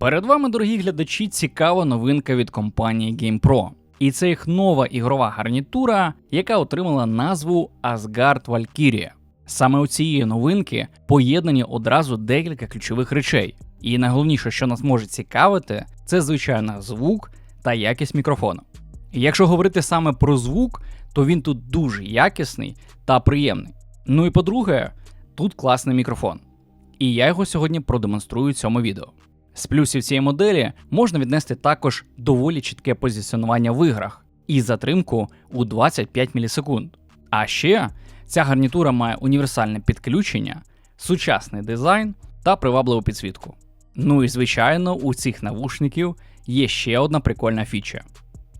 Перед вами, дорогі глядачі, цікава новинка від компанії GamePro. І це їх нова ігрова гарнітура, яка отримала назву Asgard Valkyria. Саме у цієї новинки поєднані одразу декілька ключових речей. І найголовніше, що нас може цікавити, це звичайно звук та якість мікрофону. Якщо говорити саме про звук, то він тут дуже якісний та приємний. Ну і по-друге, тут класний мікрофон. І я його сьогодні продемонструю в цьому відео. З плюсів цієї моделі можна віднести також доволі чітке позиціонування в іграх і затримку у 25 мілісекунд. А ще ця гарнітура має універсальне підключення, сучасний дизайн та привабливу підсвітку. Ну і звичайно, у цих навушників є ще одна прикольна фіча: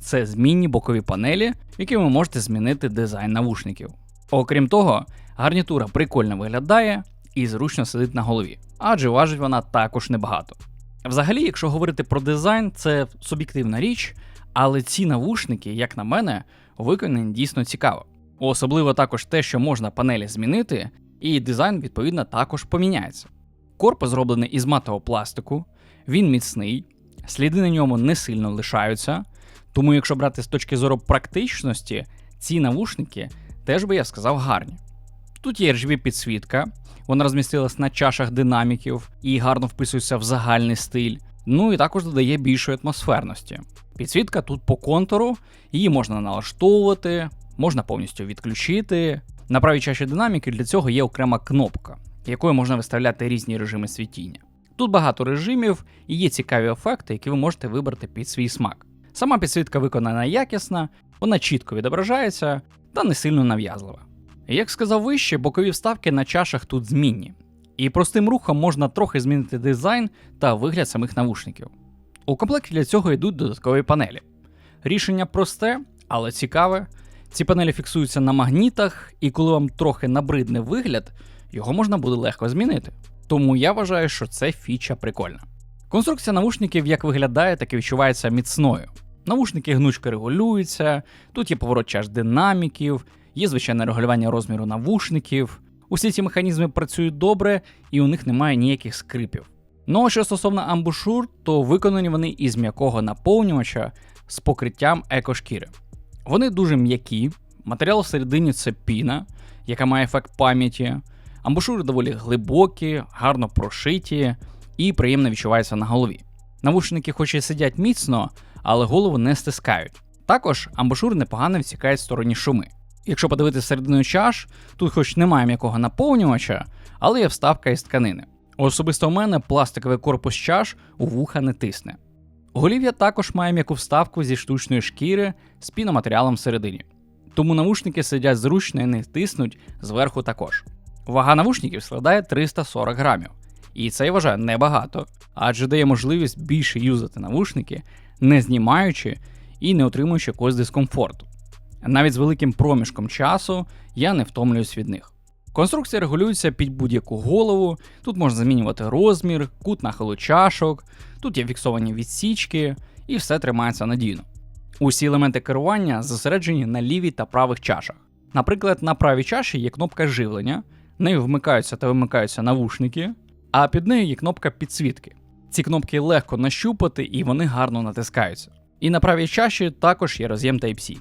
це змінні бокові панелі, якими ви можете змінити дизайн навушників. Окрім того, гарнітура прикольно виглядає і зручно сидить на голові, адже важить вона також небагато. Взагалі, якщо говорити про дизайн, це суб'єктивна річ, але ці навушники, як на мене, виконані дійсно цікаво. Особливо також те, що можна панелі змінити, і дизайн, відповідно, також поміняється. Корпус зроблений із матового пластику, він міцний, сліди на ньому не сильно лишаються. Тому, якщо брати з точки зору практичності, ці навушники теж би я сказав гарні. Тут є RGB підсвітка, вона розмістилась на чашах динаміків і гарно вписується в загальний стиль. Ну і також додає більшої атмосферності. Підсвітка тут по контуру, її можна налаштовувати, можна повністю відключити. На правій чаші динаміки для цього є окрема кнопка, якою можна виставляти різні режими світіння. Тут багато режимів і є цікаві ефекти, які ви можете вибрати під свій смак. Сама підсвітка виконана якісна, вона чітко відображається та не сильно нав'язлива. Як сказав вище, бокові вставки на чашах тут змінні, і простим рухом можна трохи змінити дизайн та вигляд самих навушників. У комплекті для цього йдуть додаткові панелі. Рішення просте, але цікаве. Ці панелі фіксуються на магнітах, і коли вам трохи набридне вигляд, його можна буде легко змінити. Тому я вважаю, що це фіча прикольна. Конструкція навушників як виглядає, так і відчувається міцною. Навушники гнучко регулюються, тут є поворот чаш динаміків, є звичайне регулювання розміру навушників. Усі ці механізми працюють добре і у них немає ніяких скрипів. Ну а що стосовно амбушур, то виконані вони із м'якого наповнювача з покриттям екошкіри. Вони дуже м'які, матеріал всередині це піна, яка має ефект пам'яті. Амбушури доволі глибокі, гарно прошиті і приємно відчуваються на голові. Навушники, хоч і сидять міцно, але голову не стискають. Також амбушури непогано відсікають стороні шуми. Якщо подивитися середину чаш, тут хоч немає м'якого наповнювача, але є вставка із тканини. Особисто у мене пластиковий корпус чаш у вуха не тисне. Голів'я також має м'яку вставку зі штучної шкіри з піноматеріалом всередині. Тому навушники сидять зручно і не тиснуть зверху також. Вага навушників складає 340 грамів. І це я вважаю небагато, адже дає можливість більше юзати навушники, не знімаючи і не отримуючи якогось дискомфорту. Навіть з великим проміжком часу я не втомлююсь від них. Конструкція регулюється під будь-яку голову, тут можна змінювати розмір, кут нахилу чашок, тут є фіксовані відсічки, і все тримається надійно. Усі елементи керування зосереджені на лівій та правих чашах. Наприклад, на правій чаші є кнопка живлення, нею вмикаються та вимикаються навушники, а під нею є кнопка підсвітки. Ці кнопки легко нащупати і вони гарно натискаються. І на правій чаші також є роз'єм Type-C.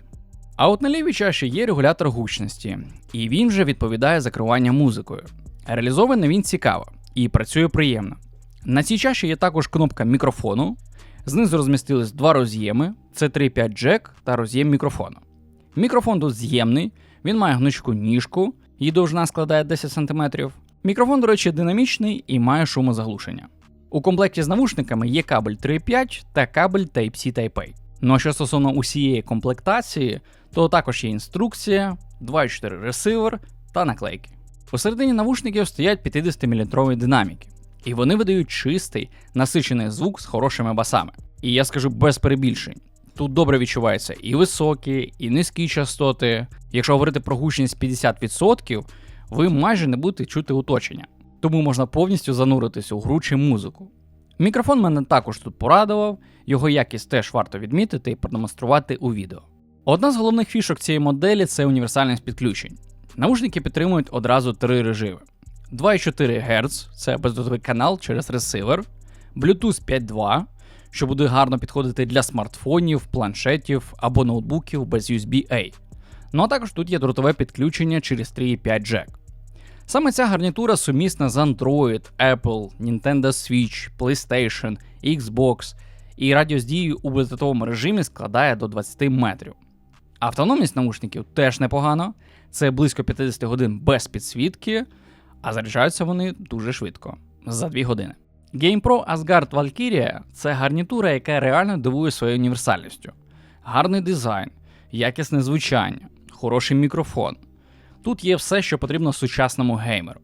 А от на лівій чаші є регулятор гучності, і він вже відповідає за керування музикою. Реалізований він цікаво і працює приємно. На цій чаші є також кнопка мікрофону, знизу розмістились два роз'єми: це 3.5 джек та роз'єм мікрофону. Мікрофон тут з'ємний, він має гнучку ніжку, її довжина складає 10 см. Мікрофон, до речі, динамічний і має шумозаглушення. У комплекті з навушниками є кабель 3.5 та кабель Type-C Type-A. Ну а що стосовно усієї комплектації, то також є інструкція, 2.4 ресивер та наклейки. Посередині навушників стоять 50-мм динаміки, і вони видають чистий, насичений звук з хорошими басами. І я скажу без перебільшень. Тут добре відчуваються і високі, і низькі частоти. Якщо говорити про гучність 50%, ви майже не будете чути оточення, тому можна повністю зануритися у гру чи музику. Мікрофон мене також тут порадував, його якість теж варто відмітити і продемонструвати у відео. Одна з головних фішок цієї моделі це універсальність підключень. Наушники підтримують одразу три режими: 2,4 Гц це бездотовий канал через ресивер, Bluetooth 5.2, що буде гарно підходити для смартфонів, планшетів або ноутбуків без USB-A. Ну а також тут є дротове підключення через 3.5 Jack. Саме ця гарнітура сумісна з Android, Apple, Nintendo Switch, PlayStation, Xbox, і радіус дії у бездротовому режимі складає до 20 метрів. Автономність наушників теж непогано, це близько 50 годин без підсвітки, а заряджаються вони дуже швидко за 2 години. GamePro Asgard Valkyria це гарнітура, яка реально дивує своєю універсальністю. Гарний дизайн, якісне звучання, хороший мікрофон. Тут є все, що потрібно сучасному геймеру.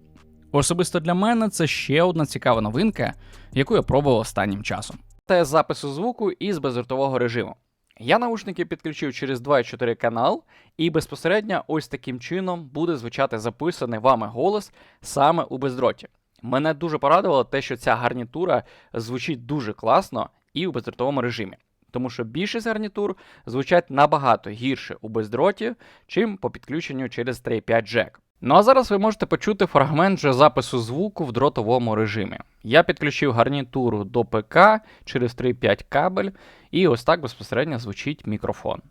Особисто для мене це ще одна цікава новинка, яку я пробував останнім часом. Це запису звуку із бездротового режиму. Я наушники підключив через 2.4 канал, і безпосередньо ось таким чином буде звучати записаний вами голос саме у бездроті. Мене дуже порадувало те, що ця гарнітура звучить дуже класно і у бездротовому режимі, тому що більшість гарнітур звучать набагато гірше у бездроті, чим по підключенню через 3.5 Jack. Ну а зараз ви можете почути фрагмент же запису звуку в дротовому режимі. Я підключив гарнітуру до ПК через 3.5 кабель, і ось так безпосередньо звучить мікрофон.